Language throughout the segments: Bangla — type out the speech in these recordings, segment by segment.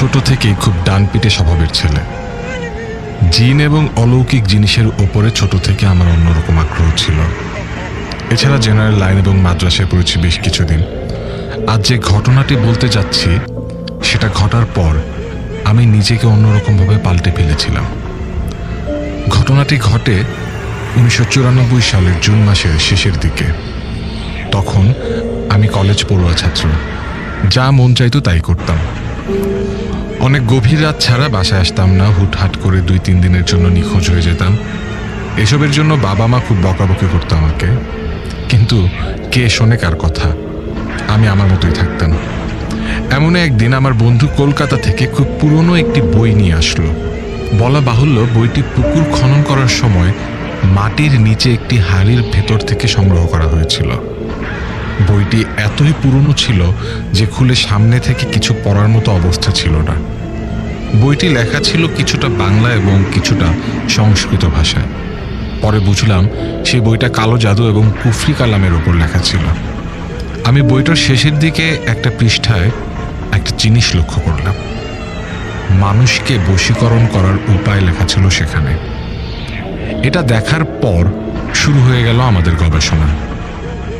ছোট থেকেই খুব ডান ডানপিটে স্বভাবের ছেলে। জিন এবং অলৌকিক জিনিসের ওপরে ছোট থেকে আমার অন্যরকম আগ্রহ ছিল। এছাড়া জেনারেল লাইন এবং মাদ্রাসায় পড়েছি বেশ কিছুদিন। আজ যে ঘটনাটি বলতে যাচ্ছি, সেটা ঘটার পর আমি নিজেকে অন্যরকমভাবে পাল্টে ফেলেছিলাম। ঘটনাটি ঘটে উনিশশো চুরানব্বই সালের জুন মাসের শেষের দিকে। তখন আমি কলেজ পড়ুয়া ছাত্র। যা মন চাইতো তাই করতাম। অনেক গভীর রাত ছাড়া বাসায় আসতাম না, হুটহাট করে দুই তিন দিনের জন্য নিখোঁজ হয়ে যেতাম। এসবের জন্য বাবা মা খুব বকাবকি করতো আমাকে। কিন্তু কে শোনে কার কথা? আমি আমার মতোই থাকতাম। এমন একদিন আমার বন্ধু কলকাতা থেকে খুব পুরনো একটি বই নিয়ে আসলো। বলা বাহুল্য, বইটি পুকুর খনন করার সময় মাটির নিচে একটি হাড়ির ভেতর থেকে সংগ্রহ করা হয়েছিল। বইটি এতই পুরনো ছিল যে খুলে সামনে থেকে কিছু পড়ার মতো অবস্থা ছিল না। বইটি লেখা ছিল কিছুটা বাংলা এবং কিছুটা সংস্কৃত ভাষায়। পরে বুঝলাম সেই বইটা কালো জাদু এবং কুফরি কালামের ওপর লেখা ছিল। আমি বইটার শেষের দিকে একটা পৃষ্ঠায় একটা জিনিস লক্ষ্য করলাম। মানুষকে বশীকরণ করার উপায় লেখা ছিল সেখানে। এটা দেখার পর শুরু হয়ে গেল আমাদের গবেষণা।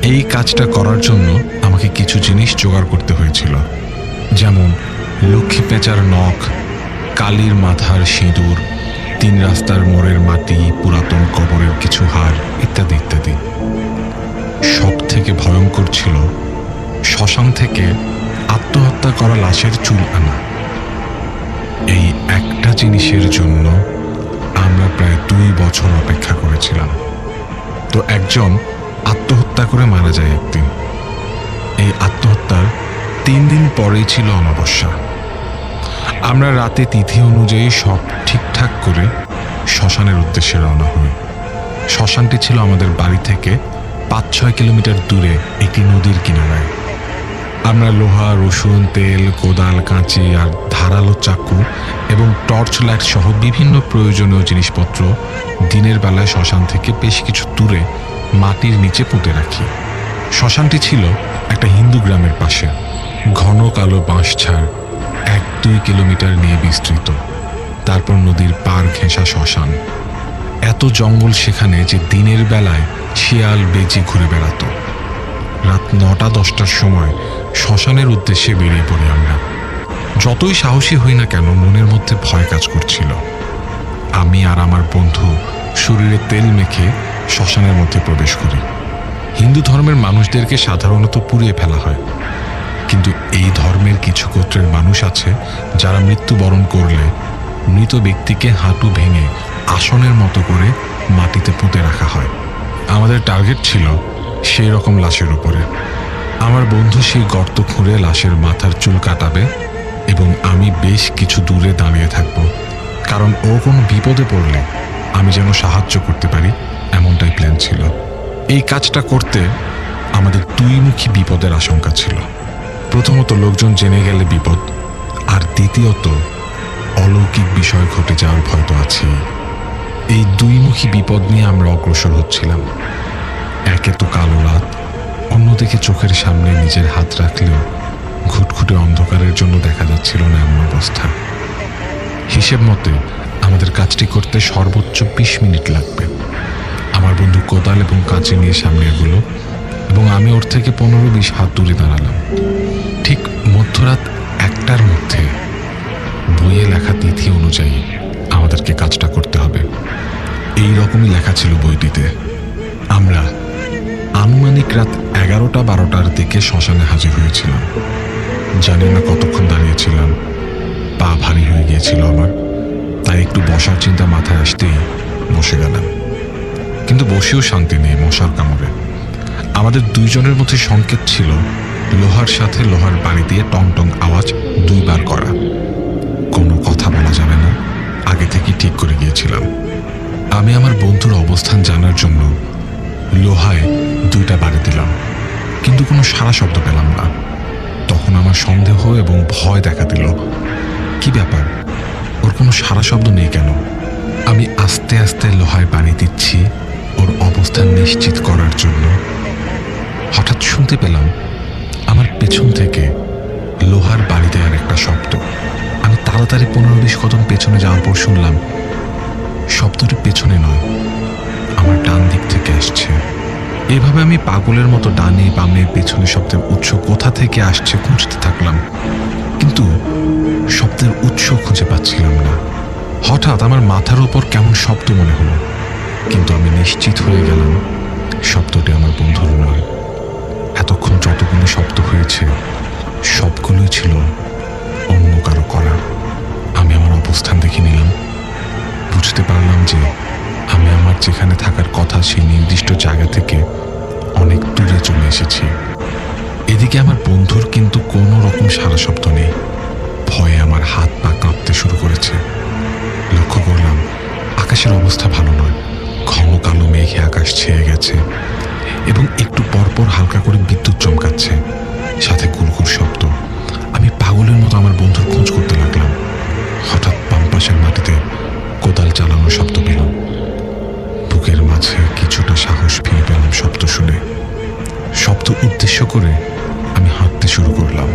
এই কাজটা করার জন্য আমাকে কিছু জিনিস জোগাড় করতে হয়েছিল। যেমন, লক্ষ্মী পেঁচার নখ, কালির মাথার সিঁদুর, তিন রাস্তার মোড়ের মাটি, পুরাতন কবরের কিছু হার ইত্যাদি ইত্যাদি। সব থেকে ভয়ঙ্কর ছিল শ্মশান থেকে আত্মহত্যা করা লাশের চুল আনা। এই একটা জিনিসের জন্য আমরা প্রায় দুই বছর অপেক্ষা করেছিলাম। তো একজন আত্মহত্যা করে মারা যায় একদিন। এই আত্মহত্যার তিন দিন পরেই ছিল অমাবস্যা। আমরা রাতে তিথি অনুযায়ী সব ঠিকঠাক করে শ্মশানের উদ্দেশ্যে রওনা হই। শ্মশানটি ছিল আমাদের বাড়ি থেকে পাঁচ ছয় কিলোমিটার দূরে একটি নদীর কিনারায়। আমরা লোহা, রসুন, তেল, কোদাল, কাঁচি আর ধারালো চাকু এবং টর্চ লাইট সহ বিভিন্ন প্রয়োজনীয় জিনিসপত্র দিনের বেলায় শ্মশান থেকে বেশ কিছু দূরে মাটির নিচে পুঁতে রাখি। শ্মশানটি ছিল একটা হিন্দু গ্রামের পাশে। ঘন কালো বাঁশঝাড় এক দুই কিলোমিটার নিয়ে বিস্তৃত। তারপর নদীর পার ঘেঁষা শ্মশান। এত জঙ্গল সেখানে যে দিনের বেলায় শিয়াল বেজি ঘুরে বেড়াতো। রাত নটা, দশটার সময় শ্মশানের উদ্দেশ্যে বেরিয়ে পড়ি আমরা। যতই সাহসী হই না কেন, মনের মধ্যে ভয় কাজ করছিল। আমি আর আমার বন্ধু শরীরে তেল মেখে শ্মশানের মধ্যে প্রবেশ করি। হিন্দু ধর্মের মানুষদেরকে সাধারণত পুড়িয়ে ফেলা হয়। কিন্তু এই ধর্মের কিছু গোত্রের মানুষ আছে, যারা মৃত্যুবরণ করলে মৃত ব্যক্তিকে হাঁটু ভেঙে আসনের মতো করে মাটিতে পুঁতে রাখা হয়। আমাদের টার্গেট ছিল সেই রকম লাশের উপরে। আমার বন্ধু সেই গর্ত খুঁড়ে লাশের মাথার চুল কাটাবে এবং আমি বেশ কিছু দূরে দাঁড়িয়ে থাকব। কারণ ও কোনো বিপদে পড়লে আমি যেন সাহায্য করতে পারি। এমনটাই প্ল্যান ছিল। এই কাজটা করতে আমাদের দুইমুখী বিপদের আশঙ্কা ছিল। প্রথমত লোকজন জেনে গেলে বিপদ, আর দ্বিতীয়ত অলৌকিক বিষয় ঘটে যাওয়ার ভয় তো আছেই। এই দুইমুখী বিপদ নিয়ে আমরা অগ্রসর হচ্ছিলাম। একে তো কালো রাত, অন্যদিকে চোখের সামনে নিজের হাত রাখলেও ঘুটঘুটে অন্ধকারের জন্য দেখা যাচ্ছিল না এমন অবস্থা। হিসেব মতে আমাদের কাজটি করতে সর্বোচ্চ বিশ মিনিট লাগবে। আমার বন্ধু কোদাল এবং কাঁচি নিয়ে সামনে এগুলো এবং আমি ওর থেকে পনেরো বিশ হাত দূরে দাঁড়ালাম। ঠিক মধ্যরাত একটার মধ্যে বইয়ে লেখা তিথি অনুযায়ী আমাদেরকে কাজটা করতে হবে। এই রকমই লেখা ছিল বইটিতে। আমরা আনুমানিক রাত এগারোটা বারোটার দিকে শ্মশানে হাজির হয়েছিলাম। জানি না কতক্ষণ দাঁড়িয়েছিলাম। পা ভারী হয়ে গিয়েছিল আমার। তাই একটু বসার চিন্তা মাথায় আসতেই বসে গেলাম। কিন্তু বসেও শান্তি নেই মশার কামড়ে। আমাদের দুইজনের মধ্যে সংকেত ছিল, লোহার সাথে লোহার বাড়ি দিয়ে টং টং আওয়াজ দুইবার করা। কোনো কথা বলা যাবে না, আগে থেকেই ঠিক করে গিয়েছিলাম। আমি আমার বন্ধুর অবস্থান জানার জন্য লোহায় দুইটা বাড়ি দিলাম, কিন্তু কোনো সারা শব্দ পেলাম না। তখন আমার সন্দেহ এবং ভয় দেখা দিল, কি ব্যাপার? ওর কোনো সারা শব্দ নেই কেন? আমি আস্তে আস্তে লোহায় পানি দিচ্ছি ওর অবস্থান নিশ্চিত করার জন্য হঠাৎ শুনতে পেলাম আমার পেছন থেকে লোহার বাড়ি দেওয়ার একটা শব্দ। আমি তাড়াতাড়ি পনেরো বিশ কদম পেছনে যাওয়ার পর শুনলাম, শব্দটি পেছনে নয়, আমার ডান দিক থেকে আসছে। এভাবে আমি পাগলের মতো ডানে বামে পেছনে শব্দের উৎস কোথা থেকে আসছে খুঁজতে থাকলাম। কিন্তু শব্দের উৎস খুঁজে পাচ্ছিলাম না। হঠাৎ আমার মাথার উপর কেমন শব্দ মনে হলো। কিন্তু আমি নিশ্চিত হয়ে গেলাম, শব্দটি আমার বন্ধুর নয়। এতক্ষণ যতগুলো শব্দ হয়েছে, সবগুলোই ছিল অন্য কারও করা। আমি আমার অবস্থান দেখে নিলাম। বুঝতে পারলাম যে আমি আমার যেখানে থাকার কথা সেই নির্দিষ্ট জায়গা থেকে অনেক দূরে চলে এসেছি। এদিকে আমার বন্ধুর কিন্তু কোনো রকম সারা শব্দ নেই। ভয়ে আমার হাত পা কাঁপতে শুরু করেছে। লক্ষ্য করলাম, আকাশের অবস্থা ভালো নয়। ঘন কালো মেঘে আকাশ ছেয়ে গেছে এবং একটু পরপর হালকা করে বিদ্যুৎ চমকাচ্ছে, সাথে কুলকুল শব্দ। আমি পাগলের মতো আমার বন্ধুর খোঁজ করতে লাগলাম। হঠাৎ বাম পাশের মাটিতে কোদাল চালানোর শব্দ পেলাম বুকের মাঝে কিছুটা সাহস ফিরে পেলাম শব্দ শুনে। শব্দ উদ্দেশ্য করে আমি হাঁটতে শুরু করলাম।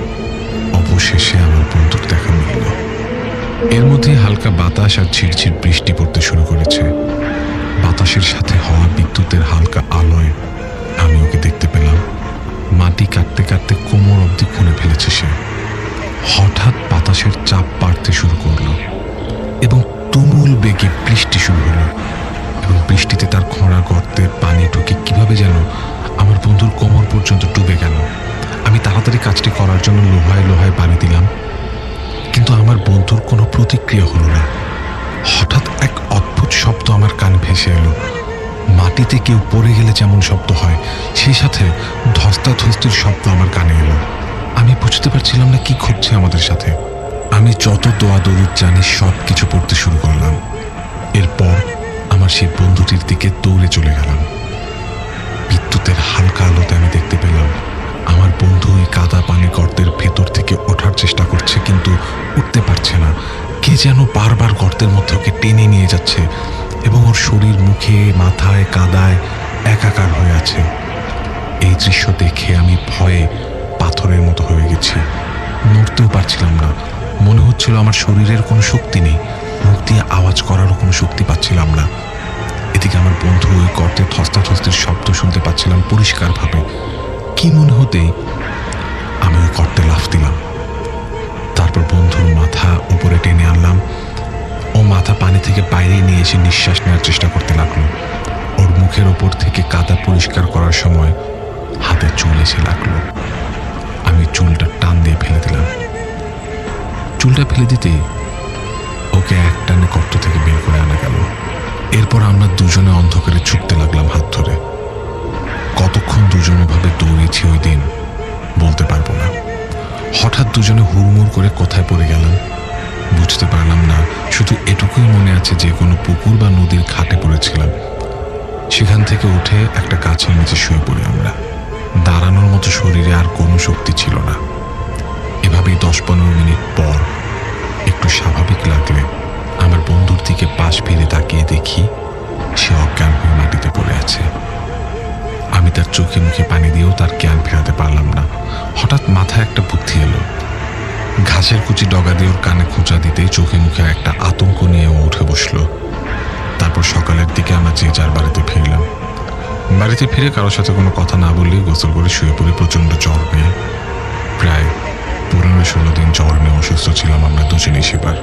অবশেষে আমার বন্ধুর দেখা মিলল। এর মধ্যে হালকা বাতাস আর ঝিরঝির বৃষ্টি পড়তে শুরু করেছে। বাতাসের সাথে হওয়া বিদ্যুতের হালকা আলোয় আমি ওকে দেখতে পেলাম। মাটি কাটতে কাটতে কোমর অবধি খুনে ফেলেছে সে। হঠাৎ বাতাসের চাপ বাড়তে শুরু করল এবং তুমুল বেগে বৃষ্টি শুরু হলো এবং বৃষ্টিতে তার খরা গর্তের পানি ঢুকে কীভাবে যেন আমার বন্ধুর কোমর পর্যন্ত ডুবে গেল। আমি তাড়াতাড়ি কাজটি করার জন্য লোহায় লোহায় পানি দিলাম, কিন্তু আমার বন্ধুর কোনো প্রতিক্রিয়া হলো না। মাটিতে কেউ পড়ে গেলে যেমন শব্দ হয়, সেই সাথে ধস্তাধস্তির শব্দ আমার কানে এলো। আমি বুঝতে পারছিলাম না কি ঘটছে আমাদের সাথে। আমি যত দোয়া দৌড় জানি সব কিছু পড়তে শুরু করলাম। এরপর আমার সেই বন্ধুটির দিকে দৌড়ে চলে গেলাম। বিদ্যুতের হালকা আলোতে আমি দেখতে পেলাম, আমার বন্ধু ওই কাদা পানি গর্তের ভেতর থেকে ওঠার চেষ্টা করছে কিন্তু উঠতে পারছে না। কে যেন বারবার গর্তের মধ্যে ওকে টেনে নিয়ে যাচ্ছে। এবং ওর শরীর মুখে, মাথায়, কাদায় একাকার হয়ে আছে। এই দৃশ্য দেখে আমি ভয়ে পাথরের মতো হয়ে গেছি। নড়তেও পারছিলাম না। মনে হচ্ছিল আমার শরীরের কোনো শক্তি নেই। মুখ দিয়ে আওয়াজ করারও কোনো শক্তি পাচ্ছিলাম না। এদিকে আমার বন্ধু ওই গর্তে থস্তাথস্তির শব্দ শুনতে পাচ্ছিলাম পরিষ্কারভাবে। কি মনে হতেই আমি ওই গর্তে লাফ দিলাম। তারপর বন্ধুর মাথা উপরে টেনে আনলাম। ও মাথা পানি থেকে বাইরে নিয়ে এসে নিঃশ্বাস নেওয়ার চেষ্টা করতে লাগল। ওর মুখের ওপর থেকে কাদা পরিষ্কার করার সময় হাতে চুল এসে লাগল। আমি চুলটা টান দিয়ে ফেলে দিলাম। চুলটা ফেলে দিতেই ওকে এক টানে গর্ত থেকে বের করে আনা গেল। এরপর আমরা দুজনে অন্ধকারে ছুটতে লাগলাম হাত ধরে। কতক্ষণ দুজন ওভাবে দৌড়েছি ওই দিন বলতে পারব না। হঠাৎ দুজনে হুড়মুড় করে কোথায় পড়ে গেলাম বুঝতে পারলাম না। শুধু এটুকুই মনে আছে যে কোনো পুকুর বা নদীর ঘাটে পড়েছিলাম। সেখান থেকে উঠে একটা গাছের নিচে শুয়ে পড়ি আমরা। দাঁড়ানোর মতো শরীরে আর কোনো শক্তি ছিল না। এভাবেই দশ পনেরো মিনিট পর একটু স্বাভাবিক লাগলে আমার বন্ধুর দিকে পাশ ফিরে তাকিয়ে দেখি সে অজ্ঞান হয়ে মাটিতে পড়ে আছে। আমি তার চোখে মুখে পানি দিয়েও তার জ্ঞান ফেরাতে পারলাম না। হঠাৎ মাথায় একটা বুদ্ধি এলো। ঘাসের কুচি ডগা দিয়ে ওর কানে খোঁচা দিতেই চোখে মুখে একটা আতঙ্ক নিয়ে ও উঠে বসল। তারপর সকালের দিকে আমরা যে যার বাড়িতে ফিরলাম। বাড়িতে ফিরে কারোর সাথে কোনো কথা না বললেই গোসল করে শুয়ে পড়ে প্রচণ্ড জ্বর পেয়ে প্রায় পনেরো ষোলো দিন জ্বর নিয়ে অসুস্থ ছিলাম আমরা দুজনেই সেবার।